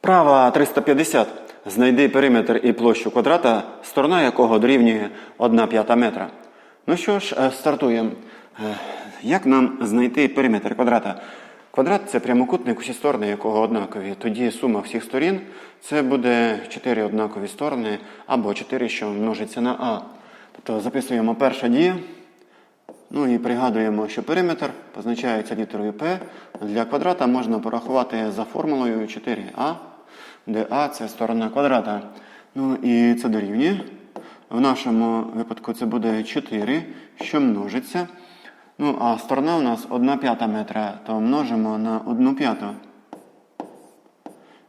Вправа 350. Знайди периметр і площу квадрата, сторона якого дорівнює 1 п'ята метра. Ну що ж, е, стартуємо. Е, Як нам знайти периметр квадрата? Квадрат це прямокутник, усі сторони якого однакові. Тоді сума всіх сторін це буде 4 однакові сторони або 4, що множиться на А. Тобто записуємо перша дія. Ну і пригадуємо, що периметр позначається літерою P. Для квадрата можна порахувати за формулою 4а, А це сторона квадрата. Ну і це дорівнює. В нашому випадку це буде 4, що множиться. Ну, а сторона у нас 1 п'ята метра, то множимо на 1 п'яту.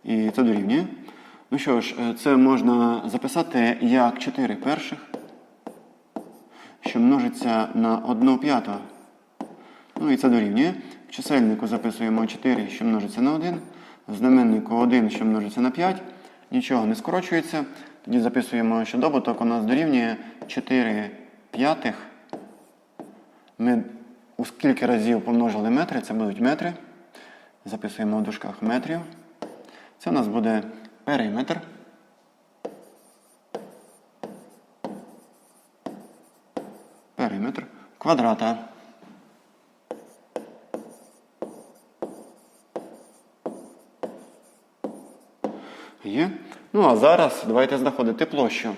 І це дорівнює. Ну що ж, е, це можна записати як 4 перших що множиться на 1 п'яту. Ну і це дорівнює. В чисельнику записуємо 4, що множиться на 1. Знаменнику 1, що множиться на 5. Нічого не скорочується. Тоді записуємо, що добуток у нас дорівнює 4 п'ятих. Ми у скільки разів помножили метри, це будуть метри. Записуємо в дужках метрів. Це у нас буде периметр. периметр квадрата. Є. Ну, а зараз давайте знаходити площу.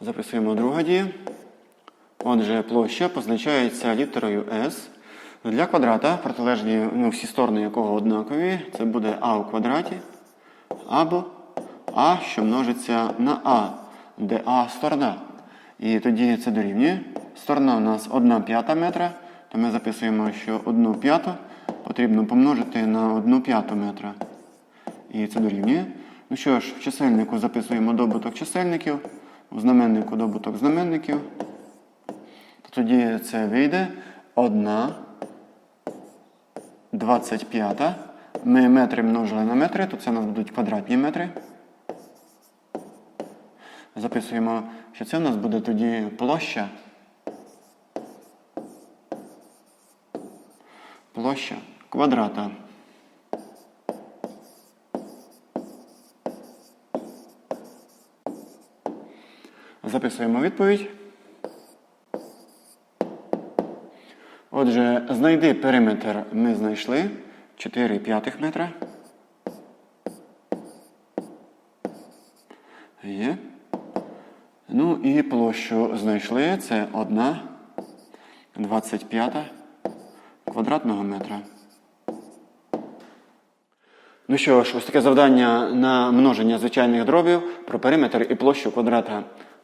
Записуємо друга дія. Отже, площа позначається літерою S. Для квадрата, протилежні ну, всі сторони якого однакові, це буде А у квадраті або А, що множиться на А, де А сторона. І тоді це дорівнює. Сторона у нас 1 п'ята метра, то ми записуємо, що 1 п'яту потрібно помножити на 1 п'яту метра. І це дорівнює. Ну що ж, в чисельнику записуємо добуток чисельників, у знаменнику добуток знаменників. Тоді це вийде 1 25. Ми метри множили на метри, то це у нас будуть квадратні метри. Записуємо, що це у нас буде тоді площа. Площа квадрата. Записуємо відповідь. Отже, знайди периметр ми знайшли 4 п'ятих метра. Є. Ну і площу знайшли. Це 1 25 квадратного метра. Ну що ж, ось таке завдання на множення звичайних дробів про периметр і площу квадрата.